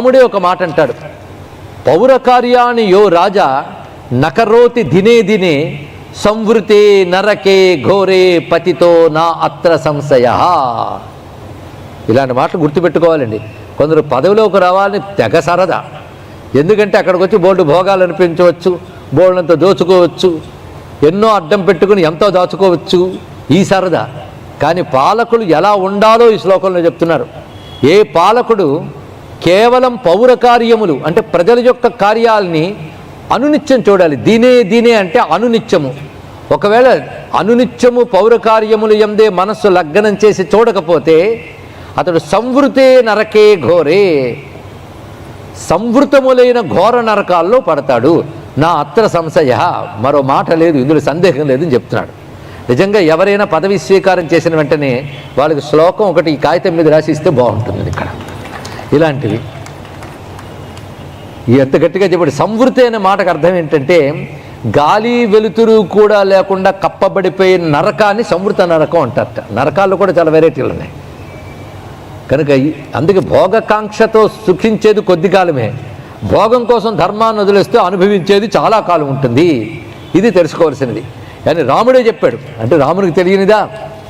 రాముడే ఒక మాట అంటాడు. పౌర కార్యాన్ని యో రాజా నకరోతి దినే దినే సంవృతే నరకే ఘోరే పతితో నా అత్ర సంశయ. ఇలాంటి మాటలు గుర్తుపెట్టుకోవాలండి. కొందరు పదవిలోకి రావాలని తెగ సరదా. ఎందుకంటే అక్కడికి వచ్చి బోల్డు భోగాలు అనిపించవచ్చు బోల్డంత దోచుకోవచ్చు ఎన్నో అడ్డం పెట్టుకుని ఎంతో దాచుకోవచ్చు. ఈ సరదా. కానీ పాలకులు ఎలా ఉండాలో ఈ శ్లోకంలో చెప్తున్నారు. ఏ పాలకుడు కేవలం పౌర కార్యములు అంటే ప్రజల యొక్క కార్యాలని అనునిత్యం చూడాలి. దీనే దీనే అంటే అనునిత్యము. ఒకవేళ అనునిత్యము పౌర కార్యములు ఎందే మనస్సు లగ్నం చేసి చూడకపోతే అతడు సంవృతే నరకే ఘోరే. సంవృతములైన ఘోర నరకాల్లో పడతాడు. నా అత్ర సంశయ. మరో మాట లేదు ఇందులో సందేహం లేదని చెప్తున్నాడు. నిజంగా ఎవరైనా పదవి స్వీకారం చేసిన వెంటనే వాళ్ళకి శ్లోకం ఒకటి ఈ కాగితం మీద రాసిస్తే బాగుంటుంది. ఇలాంటివి. ఎంత గట్టిగా చెప్పాడు సంవృతి అనే మాటకు అర్థం ఏంటంటే గాలి వెలుతురు కూడా లేకుండా కప్పబడిపోయిన నరకాన్ని సంవృత నరకం అంటారట. నరకాల్లో కూడా చాలా వెరైటీలు ఉన్నాయి. కనుక అందుకే భోగకాంక్షతో సుఖించేది కొద్ది కాలమే. భోగం కోసం ధర్మాన్ని వదిలేస్తే అనుభవించేది చాలా కాలం ఉంటుంది. ఇది తెలుసుకోవాల్సినది. కానీ రాముడే చెప్పాడు అంటే రామునికి తెలియనిదా?